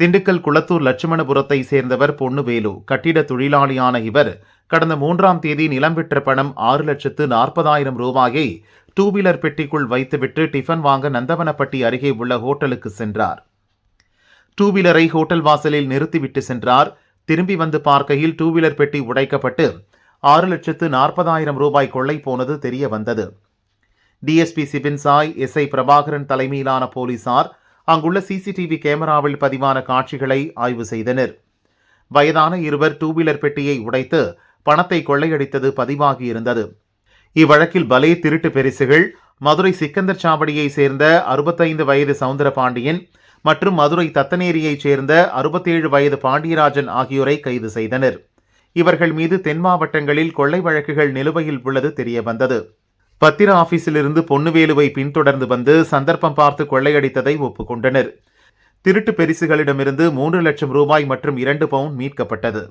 திண்டுக்கல் குளத்தூர் லட்சுமணபுரத்தை சேர்ந்தவர் பொன்னுவேலு கட்டிட தொழிலாளியான இவர் கடந்த மூன்றாம் தேதி நிலம் விற்ற பணம் ஆறு லட்சத்து நாற்பதாயிரம் ரூபாயை டூ வீலர் பெட்டிக்குள் வைத்துவிட்டு டிஃபன் வாங்க நந்தவனப்பட்டி அருகே உள்ள ஹோட்டலுக்கு சென்றார். டூ வீலரை ஹோட்டல் வாசலில் நிறுத்திவிட்டு சென்றார். திரும்பி வந்து பார்க்கையில் டூ வீலர் பெட்டி உடைக்கப்பட்டு ஆறு லட்சத்து நாற்பதாயிரம் ரூபாய் கொள்ளை போனது தெரிய வந்தது டிஎஸ்பி சிபின் சாய் எஸ்ஐ பிரபாகரன் தலைமையிலான போலீசார் அங்குள்ள சிசிடிவி கேமராவில் பதிவான காட்சிகளை ஆய்வு செய்தனர். வயதான இருவர் டூ வீலர் பெட்டியை உடைத்து பணத்தை கொள்ளையடித்தது பதிவாகியிருந்தது இவ்வழக்கில் பலே திருட்டு பெரிசுகள் மதுரை சிக்கந்தர் சாவடியை சேர்ந்த அறுபத்தைந்து வயது சவுந்தரபாண்டியன் மற்றும் மதுரை தத்தனேரியைச் சேர்ந்த அறுபத்தேழு வயது பாண்டியராஜன் ஆகியோரை கைது செய்தனர். இவர்கள் மீது தென் மாவட்டங்களில் கொள்ளை வழக்குகள் நிலுவையில் உள்ளது தெரியவந்தது. பத்திர ஆபீஸிலிருந்து பொன்னுவேலுவை பின்தொடர்ந்து வந்து சந்தர்ப்பம் பார்த்து கொள்ளையடித்ததை ஒப்புக்கொண்டனர். திருட்டு பெரிசுகளிடமிருந்து மூன்று லட்சம் ரூபாய் மற்றும் இரண்டு பவுன் மீட்கப்பட்டது.